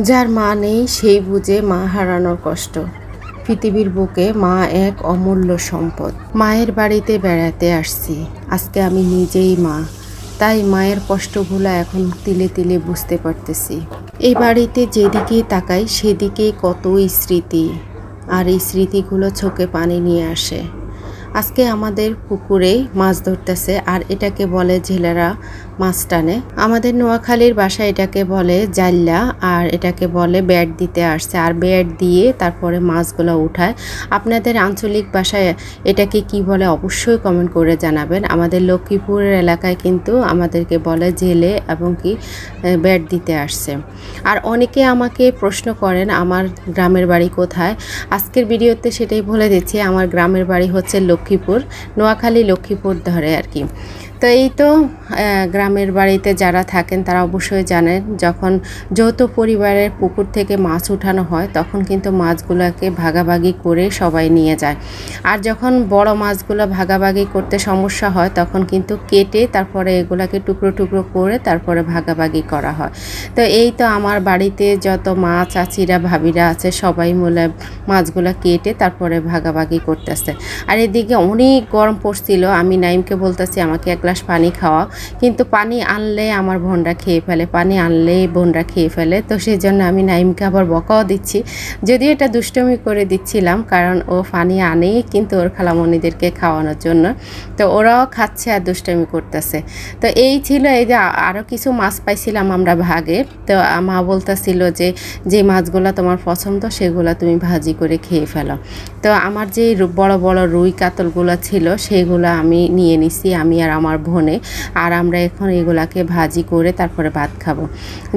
যার মা নেই, সেই বুঝে মা হারানোর কষ্ট। পৃথিবীর বুকে মা এক অমূল্য সম্পদ। মায়ের বাড়িতে বেড়াতে আসছি। আজকে আমি নিজেই মা। তাই মায়ের কষ্টগুলো এখন তিলে তিলে বুঝতে পারতেছি। এই বাড়িতে যেদিকেই তাকাই, সেদিকেই কতই স্মৃতি। আর এই স্মৃতিগুলো চোখে পানি নিয়ে আসে। আজকে আমাদের পুকুরে মাছ ধরতেছে, আর এটাকে বলে জেলেরা মাছ টানে। আমাদের নোয়াখালীর বাসায় এটাকে বলে জাল্লা আর এটাকে বলে ব্যাট দিতে আসছে। আর ব্যাট দিয়ে তারপরে মাছগুলো উঠায়। আপনাদের আঞ্চলিক ভাষায় এটাকে কি বলে অবশ্যই কমেন্ট করে জানাবেন। আমাদের লক্ষ্মীপুরের এলাকায় কিন্তু আমাদেরকে বলে জেলে এবং কি ব্যাট দিতে আসছে। আর অনেকে আমাকে প্রশ্ন করেন, আমার গ্রামের বাড়ি কোথায়? আজকের ভিডিওতে সেটাই বলে দিচ্ছি। আমার গ্রামের বাড়ি হচ্ছে লক্ষ্মীপুর নোয়াখালী লক্ষ্মীপুর ধরে আর কি। তো এই তো গ্রামের বাড়িতে যারা থাকেন তারা অবশ্যই জানেন, যখন যৌথ পরিবারের পুকুর থেকে মাছ উঠানো হয়, তখন কিন্তু মাছগুলোকে ভাগাভাগি করে সবাই নিয়ে যায়। আর যখন বড় মাছগুলো ভাগাভাগি করতে সমস্যা হয়, তখন কিন্তু কেটে তারপরে এগুলাকে টুকরো টুকরো করে তারপরে ভাগাভাগি করা হয়। তো এই তো আমার বাড়িতে যত মা চাচিরা, ভাবিরা আছে, সবাই মিলে মাছগুলো কেটে তারপরে ভাগাভাগি করতেছে। আর এদিকে অনেক গরম পড়ছিল, আমি নাইমকে বলতেছি, আমাকে এক গ্লাস পানি খাওয়া। কিন্তু পানি আনলে আমার বোনরা খেয়ে ফেলে, পানি আনলেই বোনরা খেয়ে ফেলে। তো সেই জন্য আমি নাইমকে আবার বকাও দিচ্ছি। যদিও এটা দুষ্টমি করে দিচ্ছিলাম, কারণ ও পানি আনেই কিন্তু ওর খালামণিদেরকে খাওয়ানোর জন্য। তো ওরাও খাচ্ছে আর দুষ্টমি করতেছে। তো এই ছিল এই যে আরও কিছু মাছ পাইছিলাম আমরা ভাগে। তো মা বলতেছিল যে যে মাছগুলো তোমার পছন্দ, সেগুলো তুমি ভাজি করে খেয়ে ফেলো। তো আমার যে বড় বড় রুই কাতলগুলো ছিল, সেগুলো আমি নিয়ে নিছি। আমি আর আমার বোনে আর আমরা এখন এগুলাকে ভাজি করে তারপরে ভাত খাব।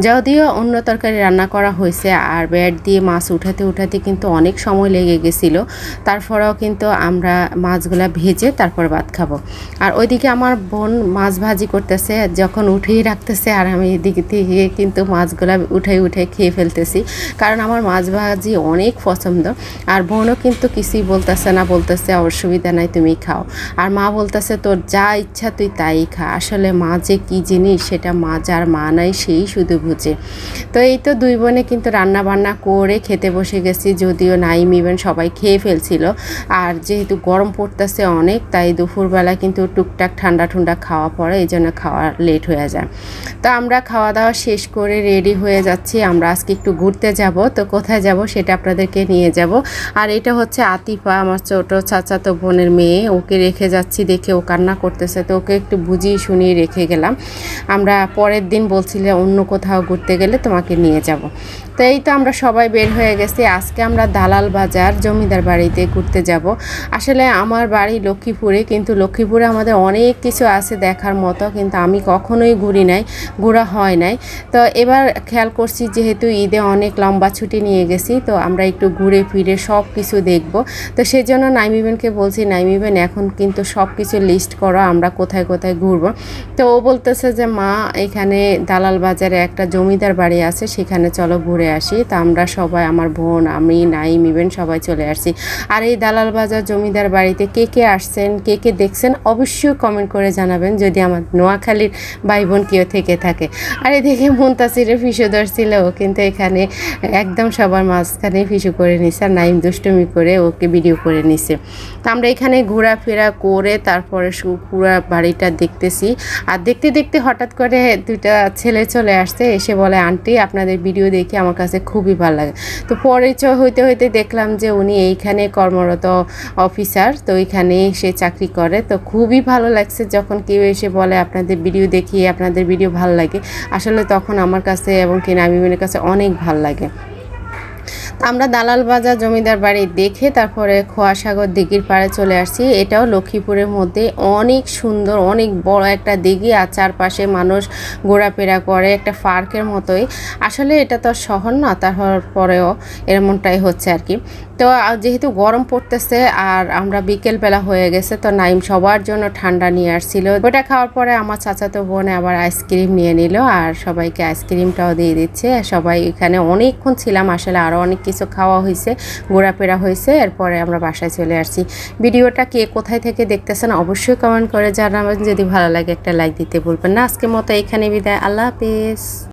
যদিও অন্য তরকারি রান্না করা হয়েছে, আর ব্যাট দিয়ে মাছ উঠাতে উঠাতে কিন্তু অনেক সময় লেগে গেছিল। তারপরেও কিন্তু আমরা মাছগুলা ভেজে তারপর ভাত খাব। আর ওইদিকে আমার বোন মাছ ভাজি করতেছে, যখন উঠেই রাখতেছে, আর আমি এদিকে থেকে কিন্তু মাছগুলা উঠে উঠে খেয়ে ফেলতেছি। কারণ আমার মাছ ভাজি অনেক পছন্দ, আর বোনও কিন্তু কিছুই বলতেছে না, বলতেছে, অসুবিধা নাই, তুমি খাও। আর মা বলতেছে, তোর যা ইচ্ছা, তুই তাই খা। আসলে মা যে কী জিনিস, সেটা মা যার মা নাই, সেই শুধু বুঝে। তো এই তো দুই বোনে কিন্তু রান্না বান্না করে খেতে বসে গেছি, যদিও নাইম ইভেন সবাই খেয়ে ফেলছিল। আর যেহেতু গরম পড়তেছে অনেক, তাই দুপুরবেলা কিন্তু টুকটাক ঠান্ডা ঠান্ডা খাওয়া পড়ে, এই জন্য খাওয়া লেট হয়ে যায়। তো আমরা খাওয়া দাওয়া শেষ করে রেডি হয়ে যাচ্ছি। আমরা আজকে একটু ঘুরতে যাব। তো কোথায় যাব সেটা আপনাদেরকে নিয়ে যাব। আর এটা হচ্ছে আতিফা, আমার ছোট চাচাতো বোনের মেয়ে। ওকে রেখে যাচ্ছি দেখে ও কান্না করতেছে। তো ওকে একটু বুঝিয়ে শুনিয়ে রেখে গেলাম। আমরা পরের দিন বলছিলে অন্য কোথাও ঘুরতে গেলে তোমাকে নিয়ে যাব। তো এই তো আমরা সবাই বের হয়ে গেছি। আজকে আমরা দালাল বাজার জমিদার বাড়িতে ঘুরতে যাব। আসলে আমার বাড়ি লক্ষ্মীপুরে, কিন্তু লক্ষ্মীপুরে আমাদের অনেক কিছু আছে দেখার মতো, কিন্তু আমি কখনোই ঘুরি নাই, ঘোরা হয় নাই। তো এবার খেয়াল করছি যেহেতু ঈদে অনেক লম্বা ছুটি নিয়ে গেছি, তো আমরা একটু ঘুরে ফিরে সব কিছু দেখব। তো সেই জন্য নাইমিবেনকে বলছি নাইমিবেন এখন কিন্তু সব কিছু লিস্ট করো, আমরা কোথায় কোথায় ঘুরবো। তো ও বলতেছে যে, মা, এখানে দালাল বাজারে একটা জমিদার বাড়ি আছে, সেখানে চলো ঘুরে আসি। তো আমরা সবাই, আমার বোন, আমি, নাইম, ইভেন সবাই চলে আসছি। আর এই দালাল বাজার জমিদার বাড়িতে কে কে আসছেন, কে কে দেখছেন, অবশ্যই কমেন্ট করে জানাবেন, যদি আমার নোয়াখালীর ভাই বোন কেউ থেকে থাকে। আর এদিকে মুন্তাসিরের ফিসু ধরছিল ও কিন্তু এখানে একদম সবার মাঝখানে ফিসু করে নিছে, আর নাইম দুষ্টুমি করে ওকে ভিডিও করে নিছে। তো আমরা এখানে ঘোরাফেরা করে তারপরে পুরা বাড়িটা দেখতেছি। আর দেখতে দেখতে হঠাৎ করে দুইটা ছেলে চলে আসছে, এসে বলে, আন্টি, আপনাদের ভিডিও দেখে আমার কাছে খুবই ভালো লাগে। তো পরিচয় হইতে হইতে দেখলাম যে উনি এইখানে কর্মরত অফিসার, তো ওইখানে সে চাকরি করে। তো খুবই ভালো লাগছে যখন কেউ এসে বলে, আপনাদের ভিডিও দেখি, আপনাদের ভিডিও ভালো লাগে। আসলে তখন আমার কাছে এবং কি নামিমের কাছে অনেক ভালো লাগে। আমরা দালাল বাজার জমিদার বাড়ি দেখে তারপরে খোয়াসাগর দিঘির পাড়ে চলে আসছি। এটাও লক্ষ্মীপুরের মধ্যে। অনেক সুন্দর, অনেক বড় একটা দিঘি আর চারপাশে মানুষ ঘোরাফেরা করে একটা পার্কের মতোই। আসলে এটা তো শহর না, তারপরেও এমনটাই হচ্ছে আর কি। তো যেহেতু গরম পড়তেছে আর আমরা বিকেলবেলা হয়ে গেছে, তো নাইম সবার জন্য ঠান্ডা নিয়ে আসছিল। ওটা খাওয়ার পরে আমার চাচাতো বোনে আবার আইসক্রিম নিয়ে নিল আর সবাইকে আইসক্রিমটাও দিয়ে দিচ্ছে। সবাই এখানে অনেকক্ষণ ছিলাম, আসলে আরও অনেক কিছু খাওয়া হয়েছে, ঘোরাফেরা হয়েছে, এরপরে আমরা বাসায় চলে আসছি। ভিডিওটা কে কোথায় থেকে দেখতেছেন অবশ্যই কমেন্ট করে জানাবেন। যদি ভালো লাগে একটা লাইক দিতে বলবেন না। আজকের মতো এখানে বিদায়। আল্লাহ হাফিজ।